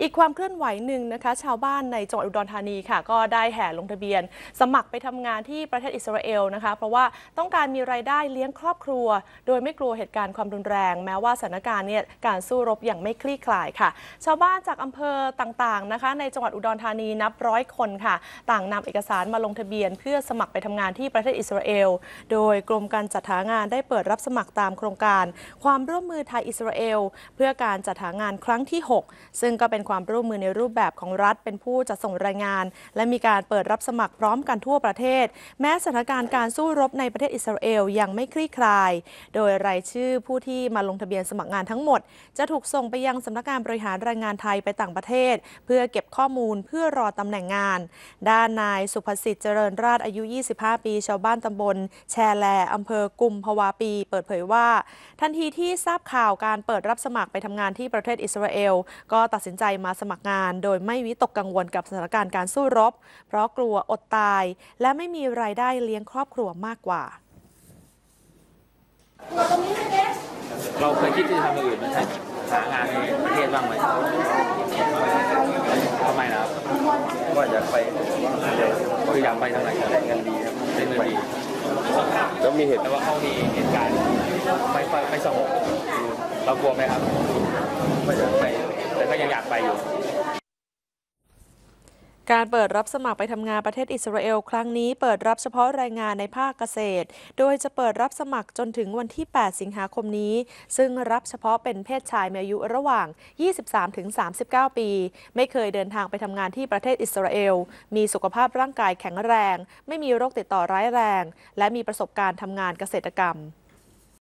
อีกความเคลื่อนไหวหนึ่งนะคะ ชาวบ้านในจังหวัดอุดรธานีค่ะ ก็ได้แห่ลงทะเบียน สมัครไปทำงานที่ประเทศอิสราเอลนะคะ เพราะว่าต้องการมีรายได้เลี้ยงครอบครัว โดยไม่กลัวเหตุการณ์ความรุนแรง แม้ว่าสถานการณ์เนี่ยการสู้รบอย่างไม่คลี่คลายค่ะ ชาวบ้านจากอำเภอต่างๆนะคะ ในจังหวัดอุดรธานีนับร้อยคนค่ะ ต่างนำเอกสารมาลงทะเบียน เพื่อสมัครไปทำงานที่ประเทศอิสราเอลโดยกรมการจัดหางานได้เปิดรับสมัครตามโครงการ ความร่วมมือไทยอิสราเอลเพื่อการจัดหางานครั้งที่ 6 ซึ่งก็เป็นความร่วมมือในรูปแบบของรัฐเป็นผู้จัดส่งรายงาน และมีการเปิดรับสมัครพร้อมกันทั่วประเทศ แม้สถานการณ์การสู้รบในประเทศอิสราเอลยังไม่คลี่คลาย โดยรายชื่อผู้ที่มาลงทะเบียนสมัครงานทั้งหมด จะถูกส่งไปยังสำนักงานบริหารแรงงานไทยไปต่างประเทศ เพื่อเก็บข้อมูลเพื่อรอตำแหน่งงาน ด้านนายสุภสิทธิ์เจริญราชอายุ 25 ปี ชาวบ้านตำบล แชแลอำเภอกุมภาวาปี เปิดเผยว่า ทันทีที่ทราบข่าวการเปิดรับสมัครไปทำงานที่ประเทศอิสราเอล ก็ตัดสินใจมาสมัครงาน โดยไม่วิตกกังวลกับสถานการณ์การสู้รบ เพราะกลัวอดตาย และไม่มีรายได้เลี้ยงครอบครัวมากกว่า เราเคยคิดที่จะทำอย่างอื่นไหมหางานในประเทศบ้างไหมทำไมนะครับว่าอยากไปเร็วคืออยากไปทางไหนครับได้เงินดีครับได้เงินดีแล้วมีเหตุแต่ว่าเขามีเหตุการณ์ไม่ไม่ไม่สงบเรากลัวไหมครับว่าอยากไปแต่ก็ ยังอยากไปอยู่การเปิดรับสมัครไปทำงานประเทศอิสราเอลครั้งนี้เปิดรับเฉพาะแรงงานในภาคเกษตร โดยจะเปิดรับสมัครจนถึงวันที่ 8 สิงหาคมนี้ ซึ่งรับเฉพาะเป็นเพศชายมีอายุระหว่าง 23-39 ปี ไม่เคยเดินทางไปทำงานที่ประเทศอิสราเอล มีสุขภาพร่างกายแข็งแรง ไม่มีโรคติดต่อร้ายแรง และมีประสบการณ์ทำงานเกษตรกรรม